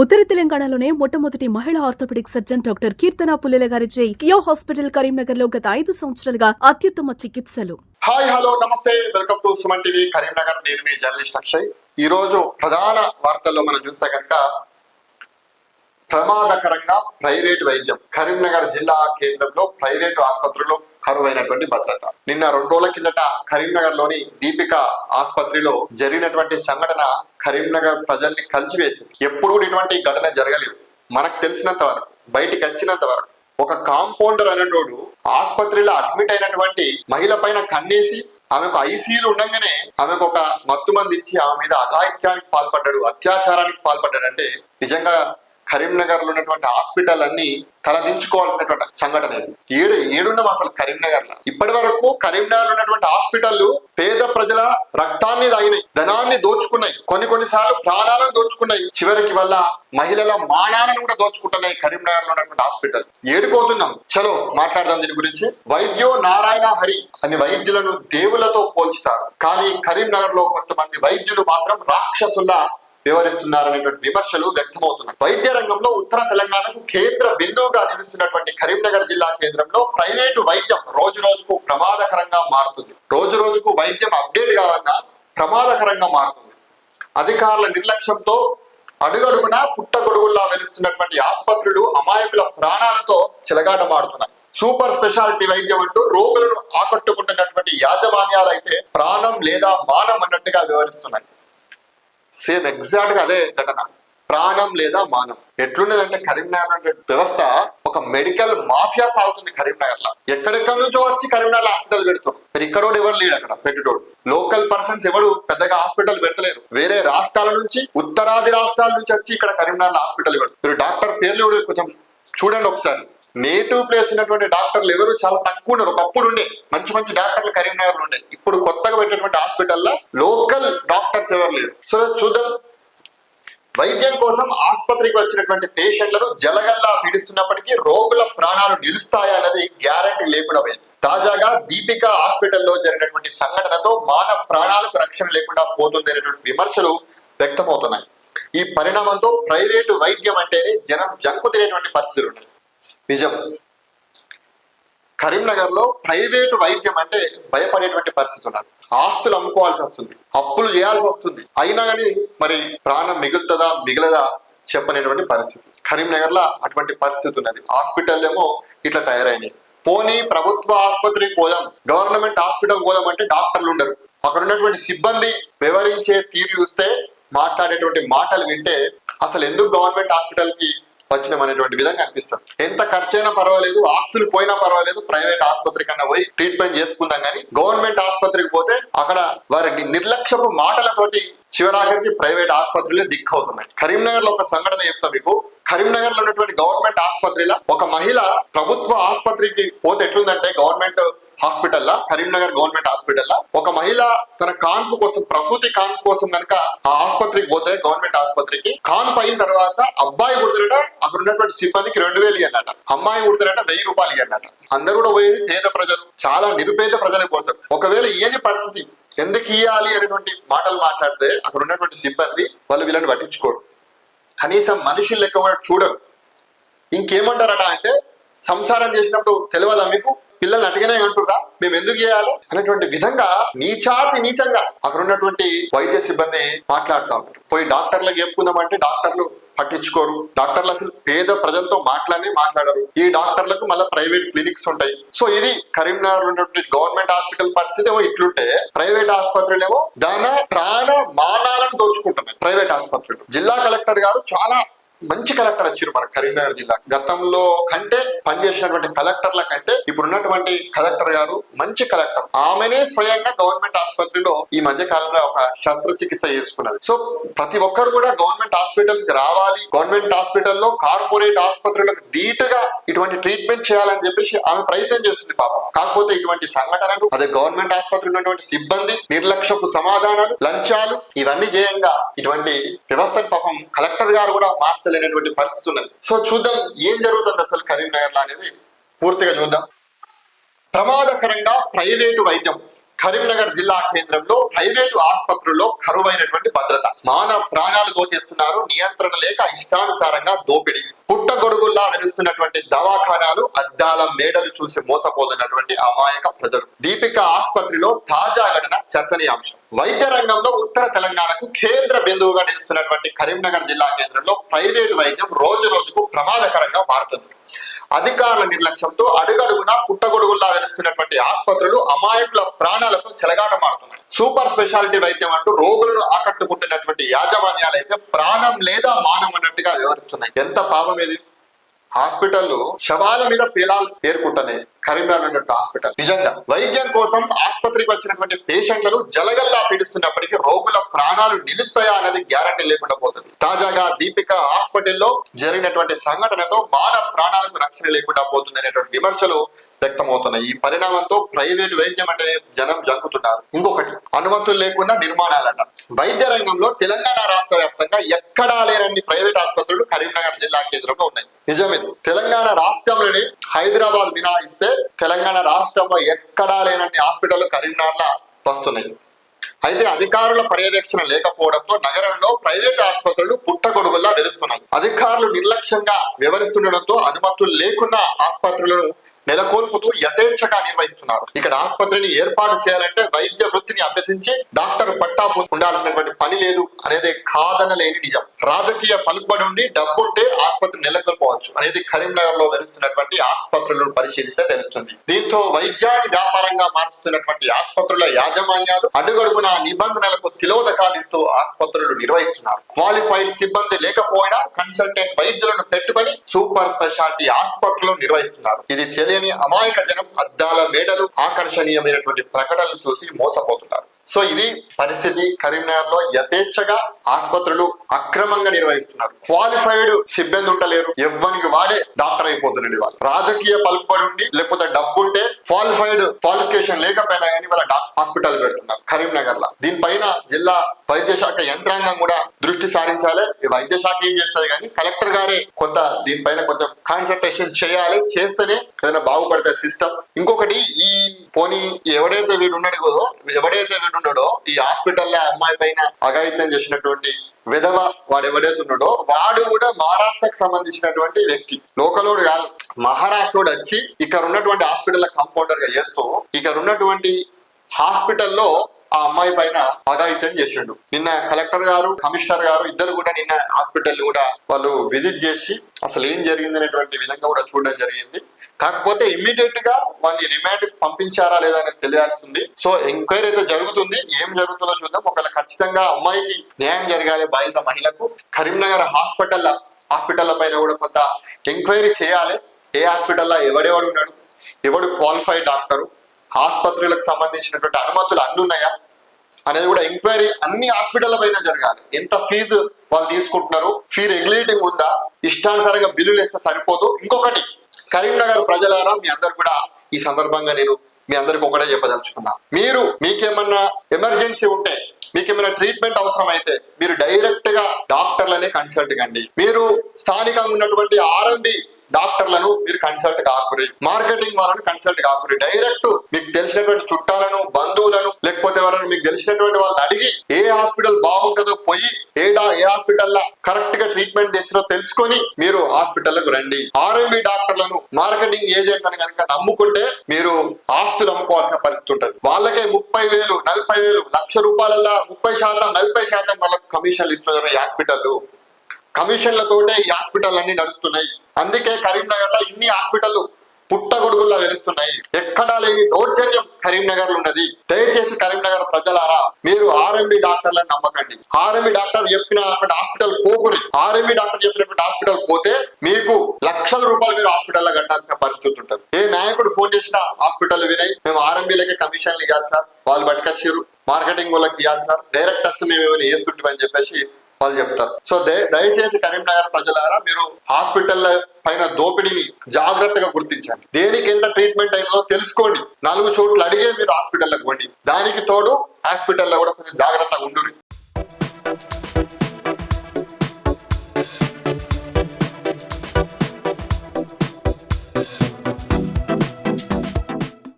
ఉత్తర తెలంగాణలోనే మొట్టమొదటి మహిళా orthopaedic surgeon doctor Keerthana Pullela గారిచే కియో హాస్పిటల్ కరీంనగర్లో గత ఐదు సంవత్సరాలుగా అత్యుత్తమ చికిత్సలు. హాయ్ హలో నమస్తే. Welcome to Suman TV Karimnagar. నేను మీ జర్నలిస్ట్ అక్షయ్. ఈ రోజు ప్రధాన వార్తల్లో మనం చూస్తే కనుక ప్రమాదకరంగా ప్రైవేట్ వైద్యం కరీంనగర్ జిల్లా కేంద్రంలో ప్రైవేటు ఆసుపత్రులు కరువైనటువంటి భద్రత. నిన్న రెండు రోజుల కిందట కరీంనగర్లోని దీపిక ఆసుపత్రిలో జరిగినటువంటి సంఘటన కరీంనగర్ ప్రజల్ని కలిసివేసింది. ఎప్పుడు కూడా ఇటువంటి ఘటన జరగలేదు. మనకు తెలిసినంత వరకు బయటికి వచ్చినంత వరకు. ఒక కాంపౌండర్ అనేటోడు ఆసుపత్రిలో అడ్మిట్ అయినటువంటి మహిళ పైన కన్నేసి ఆమెకు ఐసీయూలు ఉండగానే ఆమెకు ఒక మత్తు మంది ఇచ్చి ఆమె మీద అఘాయిత్యానికి పాల్పడ్డాడు అత్యాచారానికి పాల్పడ్డాడు. అంటే నిజంగా కరీంనగర్లో ఉన్నటువంటి హాస్పిటల్ అన్ని తలదించుకోవాల్సినటువంటి సంఘటన ఇది. ఏడు ఏడున్నాం అసలు కరీంనగర్లో ఇప్పటి వరకు కరీంనగర్లో ఉన్నటువంటి హాస్పిటల్లు పేద ప్రజల రక్తాన్ని తాగినాయి ధనాన్ని దోచుకున్నాయి. కొన్ని కొన్నిసార్లు ప్రాణాలను దోచుకున్నాయి. చివరికి వల్ల మహిళల మానాలను కూడా దోచుకుంటున్నాయి కరీంనగర్లో ఉన్నటువంటి హాస్పిటల్. ఏడుకోతున్నాం చలో మాట్లాడదాం దీని గురించి. వైద్యో నారాయణ హరి అని వైద్యులను దేవులతో పోల్చుతారు. కానీ కరీంనగర్లో కొంతమంది వైద్యులు మాత్రం రాక్షసుల వివరిస్తున్నారనేటువంటి విమర్శలు వ్యక్తమవుతున్నాయి. వైద్య రంగంలో ఉత్తర తెలంగాణకు కేంద్ర బిందువుగా నిలుస్తున్నటువంటి కరీంనగర్ జిల్లా కేంద్రంలో ప్రైవేటు వైద్యం రోజు రోజుకు ప్రమాదకరంగా మారుతుంది. రోజు రోజుకు వైద్యం అప్డేట్ కావన్నా ప్రమాదకరంగా మారుతుంది. అధికారుల నిర్లక్ష్యంతో అడుగడుగునా పుట్టగొడుగుల్లా వెలుస్తున్నటువంటి ఆసుపత్రులు అమాయకుల ప్రాణాలతో చిలగాటమాడుతున్నాయి సూపర్ స్పెషాలిటీ వైద్యం అంటూ రోగులను ఆకట్టుకుంటున్నటువంటి యాజమాన్యాలు అయితే ప్రాణం లేదా మానం అన్నట్టుగా వివరిస్తున్నాయి. సేమ్ ఎగ్జాక్ట్గా అదే ఘటన. ప్రాణం లేదా మానం. ఎట్లున్నదంటే కరీంనగర్ అంటే వ్యవస్థ ఒక మెడికల్ మాఫియా సాగుతుంది కరీంనగర్లో. ఎక్కడెక్కడి నుంచో వచ్చి కరీంనగర్ హాస్పిటల్ పెడుతారు మరి ఇక్కడోడు ఎవరు లేడు అక్కడ పెట్టేటోడు. లోకల్ పర్సన్స్ ఎవరు పెద్దగా హాస్పిటల్ పెడతలేరు. వేరే రాష్ట్రాల నుంచి ఉత్తరాది రాష్ట్రాల నుంచి వచ్చి ఇక్కడ కరీంనగర్ హాస్పిటల్ పెడతారు మీరు డాక్టర్ పేర్లు కొంచెం చూడండి ఒకసారి. నేటివ్ ప్లేస్ ఉన్నటువంటి డాక్టర్లు ఎవరు? చాలా తక్కువ ఉన్నారు. ఒకప్పుడు ఉండే మంచి మంచి డాక్టర్లు కరీంనగర్ ఉండే. ఇప్పుడు కొత్తగా పెట్టినటువంటి హాస్పిటల్లో లోకల్ డాక్టర్స్ ఎవరు లేరు. సో చూద్దాం. వైద్యం కోసం ఆసుపత్రికి వచ్చినటువంటి పేషెంట్లను జలగల్లా పీడిస్తున్నప్పటికీ రోగుల ప్రాణాలు నిలుస్తాయన్నది గ్యారంటీ లేకుండా తాజాగా దీపిక హాస్పిటల్లో జరిగినటువంటి సంఘటనతో మానవ ప్రాణాలకు రక్షణ లేకుండా పోతుంది అనేటువంటి విమర్శలు వ్యక్తమవుతున్నాయి. ఈ పరిణామంతో ప్రైవేటు వైద్యం అంటేనే జనం జంకు తినేటువంటి పరిస్థితులు ఉన్నాయి. నిజం. కరీంనగర్లో ప్రైవేటు వైద్యం అంటే భయపడేటువంటి పరిస్థితి ఉన్నది. ఆస్తులు అమ్ముకోవాల్సి వస్తుంది. అప్పులు చేయాల్సి వస్తుంది. అయినా కానీ మరి ప్రాణం మిగులుతుందా మిగలదా చెప్పనేటువంటి పరిస్థితి. కరీంనగర్లో అటువంటి పరిస్థితి ఉన్నది. హాస్పిటల్ ఏమో ఇట్లా తయారైనాయి. పోనీ ప్రభుత్వ ఆసుపత్రికి పోదాం. గవర్నమెంట్ హాస్పిటల్ పోదాం అంటే డాక్టర్లు ఉండరు. అక్కడ ఉన్నటువంటి సిబ్బంది వివరించే తీరు చూస్తే మాట్లాడేటువంటి మాటలు వింటే అసలు ఎందుకు గవర్నమెంట్ హాస్పిటల్కి కి అనేటువంటి విధంగా అనిపిస్తుంది. ఎంత ఖర్చైనా పర్వాలేదు ఆస్తులు పోయినా పర్వాలేదు ప్రైవేట్ ఆసుపత్రి కన్నా పోయి ట్రీట్మెంట్ చేసుకుందాం కానీ గవర్నమెంట్ ఆసుపత్రికి పోతే అక్కడ వారి నిర్లక్ష్యపు మాటలతోటి చివరాఖరికి ప్రైవేట్ ఆసుపత్రులే దిక్కవుతున్నాయి కరీంనగర్లో ఒక సంఘటన చెప్తా మీకు. కరీంనగర్లో ఉన్నటువంటి గవర్నమెంట్ ఆసుపత్రిలో ఒక మహిళ ప్రభుత్వ ఆసుపత్రికి పోతే ఎట్లుందంటే government hospital Karimnagar government hospital ఒక మహిళ తన కాన్పు కోసం ప్రసూతి కాన్పు కోసం కనుక ఆ ఆసుపత్రికి పోతే గవర్నమెంట్ ఆసుపత్రికి కాన్పు అయిన తర్వాత అబ్బాయి కుడుతున్నట అక్కడ ఉన్నటువంటి సిబ్బందికి రెండు వేలు అన్నట అమ్మాయి కుడుతున్నట వెయ్యి రూపాయలు అన్నట అందరూ కూడా పోయేది పేద ప్రజలు చాలా నిరుపేద ప్రజలకు పోతారు. ఒకవేళ ఏని పరిస్థితి ఎందుకు ఇయ్యాలి అనేటువంటి మాటలు మాట్లాడితే అక్కడ ఉన్నటువంటి సిబ్బంది వాళ్ళు వీళ్ళని పట్టించుకోరు. కనీసం మనుషులు లెక్క కూడా చూడరు. ఇంకేమంటారట అంటే సంసారం చేసినప్పుడు తెలియదా మీకు? పిల్లల్ని అటగానే అంటుర్రా మేము ఎందుకు చేయాలి అనేటువంటి విధంగా నీచాతి నీచంగా అక్కడ ఉన్నటువంటి వైద్య సిబ్బంది మాట్లాడుతూ ఉంటారు పోయి డాక్టర్లకు చెప్పుకుందామంటే డాక్టర్లు పట్టించుకోరు. డాక్టర్లు అసలు పేద ప్రజలతో మాట్లాడి మాట్లాడరు. ఈ డాక్టర్లకు మళ్ళీ ప్రైవేట్ క్లినిక్స్ ఉంటాయి. సో ఇది కరీంనగర్ ఉన్నటువంటి గవర్నమెంట్ హాస్పిటల్ పరిస్థితి ఏమో ఇట్లుంటే ప్రైవేట్ ఆసుపత్రులు ఏమో దాని ప్రాణ మానాలను దోచుకుంటున్నాయి. ప్రైవేట్ ఆసుపత్రులు. జిల్లా కలెక్టర్ గారు చాలా మంచి కలెక్టర్ వచ్చారు మన కరీంనగర్ జిల్లా. గతంలో కంటే పనిచేసినటువంటి కలెక్టర్ల కంటే ఇప్పుడున్నటువంటి కలెక్టర్ గారు మంచి కలెక్టర్. ఆమెనే స్వయంగా గవర్నమెంట్ ఆసుపత్రిలో ఈ మధ్య కాలంలో ఒక శస్త్రచికిత్స చేసుకున్నది. సో ప్రతి ఒక్కరు కూడా గవర్నమెంట్ హాస్పిటల్స్కి రావాలి. గవర్నమెంట్ హాస్పిటల్లో కార్పొరేట్ ఆసుపత్రులకు ధీటుగా ఇటువంటి ట్రీట్మెంట్ చేయాలని చెప్పేసి ఆమె ప్రయత్నం చేస్తుంది పాపం. కాకపోతే ఇటువంటి సంఘటనలు అదే గవర్నమెంట్ ఆసుపత్రి ఉన్నటువంటి సిబ్బంది నిర్లక్ష్యపు సమాధానాలు లంచాలు ఇవన్నీ చేయంగా ఇటువంటి వ్యవస్థను పాపం కలెక్టర్ గారు కూడా మార్చలేనటువంటి పరిస్థితి ఉన్నది. సో చూద్దాం ఏం జరుగుతుంది అసలు కరీంనగర్లో అనేది. పూర్తిగా చూద్దాం. ప్రమాదకరంగా ప్రైవేటు వైద్యం. కరీంనగర్ జిల్లా కేంద్రంలో ప్రైవేటు ఆసుపత్రుల్లో కరువైనటువంటి భద్రత. మానవ ప్రాణాలు దోచేస్తున్నారు. నియంత్రణ లేక ఇష్టానుసారంగా దోపిడీ. పుట్టగొడుగుల్లా వెలుస్తున్నటువంటి దవాఖానాలు అద్దాల మేడలు చూసి మోసపోతున్నటువంటి అమాయక ప్రజలు. దీపిక ఆసుపత్రిలో తాజా ఘటన చర్చనీయాంశం. వైద్య రంగంలో ఉత్తర తెలంగాణకు కేంద్ర బిందువుగా నిలుస్తున్నటువంటి కరీంనగర్ జిల్లా కేంద్రంలో ప్రైవేటు వైద్యం రోజు రోజుకు ప్రమాదకరంగా మారుతుంది. అధికారుల నిర్లక్ష్యంతో అడుగడుగునా పుట్టగొడుగుల్లా వెలుస్తున్నటువంటి ఆసుపత్రులు అమాయకుల ప్రాణాలకు చెలగాటమాడుతున్నాయి సూపర్ స్పెషాలిటీ వైద్యం అంటూ రోగులను ఆకట్టుకుంటున్నటువంటి యాజమాన్యాలు అయితే ప్రాణం లేదా మానం అన్నట్టుగా వివరిస్తున్నాయి ఎంత పాపం ఇది? హాస్పిటల్లో శవాల మీద పేలాలు పేర్కొంటనే కరీంనగర్ ఉన్నట్టు హాస్పిటల్. నిజంగా వైద్యం కోసం ఆసుపత్రికి వచ్చినటువంటి పేషెంట్లను జలగల్లా పీడిస్తున్నప్పటికీ రోగుల ప్రాణాలు నిలుస్తాయా అనేది గ్యారంటీ లేకుండా పోతుంది. తాజాగా దీపిక హాస్పిటల్లో జరిగినటువంటి సంఘటనతో మానవ ప్రాణాలకు రక్షణ లేకుండా పోతుంది అనేటువంటి విమర్శలు వ్యక్తమవుతున్నాయి. ఈ పరిణామంతో ప్రైవేట్ వైద్యం అంటే జనం జంకుతున్నారు. ఇంకొకటి అనుమతులు లేకుండా నిర్మాణాలట. వైద్య రంగంలో తెలంగాణ రాష్ట్ర వ్యాప్తంగా ఎక్కడా లేనన్ని ప్రైవేట్ ఆసుపత్రులు కరీంనగర్ జిల్లా కేంద్రంలో ఉన్నాయి. నిజమే తెలంగాణ రాష్ట్రంలోని హైదరాబాద్ మినహాయిస్తే తెలంగాణ రాష్ట్రంలో ఎక్కడా లేనన్ని హాస్పిటల్ కరీంనగర్లా వస్తున్నాయి. అయితే అధికారుల పర్యవేక్షణ లేకపోవడంతో నగరంలో ప్రైవేట్ ఆసుపత్రులు పుట్టగొడుగుల్లా నిలుస్తున్నాయి అధికారులు నిర్లక్ష్యంగా వ్యవహరిస్తుండడంతో అనుమతులు లేకుండా ఆసుపత్రులను నెలకొల్పుతూ యథేచ్ఛగా నిర్వహిస్తున్నారు. ఇక్కడ ఆసుపత్రిని ఏర్పాటు చేయాలంటే వైద్య వృత్తిని అభ్యసించి డాక్టర్ పట్టా ఉండాల్సినటువంటి పని లేదు అనేది కాదనలేని నిజం. రాజకీయ పలుకుబడి ఉండి డబ్బుంటే ఆసుపత్రి నెలకొల్పవచ్చు అనేది కరీంనగర్లో వెలుస్తున్నటువంటి ఆసుపత్రులను పరిశీలిస్తే తెలుస్తుంది. దీంతో వైద్యాన్ని వ్యాపారంగా మారుస్తున్నటువంటి ఆసుపత్రుల యాజమాన్యాలు అడుగడుగున నిబంధనలకు తిలోదకాలు ఇస్తూ ఆసుపత్రులు నిర్వహిస్తున్నారు. క్వాలిఫైడ్ సిబ్బంది లేకపోయినా కన్సల్టెంట్ వైద్యులను పెట్టుకొని సూపర్ స్పెషాలిటీ ఆసుపత్రులు నిర్వహిస్తున్నారు. ఇది తెలియని అమాయక జనం అద్దాల మేడలు ఆకర్షణీయమైనటువంటి ప్రకటనలు చూసి మోసపోతున్నారు. సో ఇది పరిస్థితి కరీంనగర్లో యథేచ్ఛగా ఆసుపత్రులు అక్రమంగా నిర్వహిస్తున్నారు. క్వాలిఫైడ్ సిబ్బంది ఉండలేరు. ఎవ్వరికి వాడే డాక్టర్ అయిపోతున్నాడు వాళ్ళు. రాజకీయ పలుకుబడి ఉండి లేకపోతే డబ్బు ఉంటే క్వాలిఫైడ్ క్వాలిఫికేషన్ లేకపోయినా కానీ వాళ్ళ హాస్పిటల్ పెడుతున్నారు. కరీంనగర్లో దీనిపైన జిల్లా వైద్య శాఖ యంత్రాంగం కూడా దృష్టి సారించాలి. ఈ వైద్య శాఖ ఏం చేస్తుంది కానీ కలెక్టర్ గారే కొంత దీనిపైన కొంచెం కాన్సన్ట్రేషన్ చేయాలి. చేస్తేనే ఏదైనా బాగుపడితే సిస్టమ్ ఇంకొకటి ఈ పోనీ ఎవడైతే వీడు ఉన్నాడు కదో ఎవడైతే వీడు ఉన్నాడో ఈ హాస్పిటల్లో అమ్మాయి పైన అఘాయిత్యం చేసినటువంటి విధవ వాడు ఎవడైతే ఉన్నాడో వాడు కూడా మహారాష్ట్రకు సంబంధించినటువంటి వ్యక్తి. లోకలోడు కాదు మహారాష్ట్రోడు వచ్చి ఇక్కడ ఉన్నటువంటి హాస్పిటల్ కంపౌండర్గా చేస్తూ ఇక్కడ ఉన్నటువంటి హాస్పిటల్లో ఆ అమ్మాయి పైన అఘాయిత్యం చేసిండు. నిన్న కలెక్టర్ గారు కమిషనర్ గారు ఇద్దరు కూడా నిన్న హాస్పిటల్ కూడా వాళ్ళు విజిట్ చేసి అసలు ఏం జరిగింది అనేటువంటి విధంగా కూడా చూడడం జరిగింది. కాకపోతే ఇమ్మీడియట్గా వాళ్ళని రిమాండ్ పంపించారా లేదా అనేది తెలియాల్సింది. సో ఎంక్వైరీ అయితే జరుగుతుంది. ఏం జరుగుతుందో చూద్దాం. ఒకవేళ ఖచ్చితంగా అమ్మాయికి న్యాయం జరగాలి బాధిత మహిళకు కరీంనగర్ హాస్పిటల్ హాస్పిటల్ పైన కూడా కొంత ఎంక్వైరీ చేయాలి. ఏ హాస్పిటల్లో? ఎవడెవడు ఉన్నాడు? ఎవడు క్వాలిఫైడ్ డాక్టరు? ఆసుపత్రులకు సంబంధించినటువంటి అనుమతులు అన్ని ఉన్నాయా? అనేది కూడా ఎంక్వైరీ అన్ని హాస్పిటల్ పైన జరగాలి. ఎంత ఫీజు వాళ్ళు తీసుకుంటున్నారు? ఫీ రెగ్యులేటింగ్ ఉందా? ఇష్టానుసారంగా బిల్లులు వేస్తే సరిపోదు. ఇంకొకటి కరీంనగర్ ప్రజలారా మీ అందరు కూడా ఈ సందర్భంగా నేను మీ అందరికి ఒకటే చెప్పదలుచుకున్నా. మీరు మీకేమన్నా ఎమర్జెన్సీ ఉంటే మీకేమైనా ట్రీట్మెంట్ అవసరం అయితే మీరు డైరెక్ట్గా డాక్టర్లనే కన్సల్ట్ కండి. మీరు స్థానికంగా ఉన్నటువంటి ఆర్ఎంబి డాక్టర్లను మీరు కన్సల్ట్ కాకురి. మార్కెటింగ్ వాళ్ళను కన్సల్ట్ కాకురి. డైరెక్ట్ మీకు తెలిసినటువంటి చుట్టాలను బంధువులను లేకపోతే ఎవరైనా మీకు తెలిసినటువంటి వాళ్ళని అడిగి ఏ హాస్పిటల్ బాగుంటుందో పోయి ఏడా ఏ హాస్పిటల్లా కరెక్ట్గా ట్రీట్మెంట్ చేస్తారో తెలుసుకొని మీరు హాస్పిటల్లకు రండి. ఆర్ఎంబి డాక్టర్లను మార్కెటింగ్ ఏజెంట్ అని కనుక నమ్ముకుంటే మీరు ఆస్తులు అమ్ముకోవాల్సిన పరిస్థితి ఉంటుంది. వాళ్ళకే ముప్పై వేలు నలభై వేలు లక్ష రూపాయల ముప్పై శాతం నలభై శాతం వాళ్ళకి కమిషన్లు ఇస్తున్నారు హాస్పిటల్ కమిషన్లతోటే ఈ హాస్పిటల్ అన్ని నడుస్తున్నాయి. అందుకే కరీంనగర్లో ఇన్ని హాస్పిటల్ పుట్టగొడుగుల్లా వెలుస్తున్నాయి. ఎక్కడా లేని దౌర్జన్యం కరీంనగర్లో ఉన్నది. దయచేసి కరీంనగర్ ప్రజలారా మీరు ఆర్ఎంబి డాక్టర్లను నమ్మకండి. ఆర్ఎంబి డాక్టర్ చెప్పిన హాస్పిటల్ పోకురి. ఆర్ఎంబి డాక్టర్ చెప్పినటువంటి హాస్పిటల్ పోతే మీకు లక్షల రూపాయలు మీరు హాస్పిటల్లో కట్టాల్సిన పరిస్థితి ఉంటుంది. ఏ నాయకుడు ఫోన్ చేసినా హాస్పిటల్ వినాయి మేము ఆర్ఎంబీలకే కమిషన్లు ఇవ్వాలి సార్. వాళ్ళు పట్టుకొచ్చారు మార్కెటింగ్ వాళ్ళకి ఇవ్వాలి సార్. డైరెక్ట్ వస్తే మేము ఏమైనా చేస్తుంటామని చెప్పేసి వాళ్ళు చెప్తారు. సో దయచేసి కరీంనగర్ ప్రజలారా మీరు హాస్పిటల్ పైన దోపిడీని జాగ్రత్తగా గుర్తించండి. దేనికి ఎంత ట్రీట్మెంట్ అయిందో తెలుసుకోండి. నాలుగు చోట్ల అడిగే మీరు హాస్పిటల్లకు పోండి. దానికి తోడు హాస్పిటల్లో కూడా కొంచెం జాగ్రత్తగా ఉండుర్రి.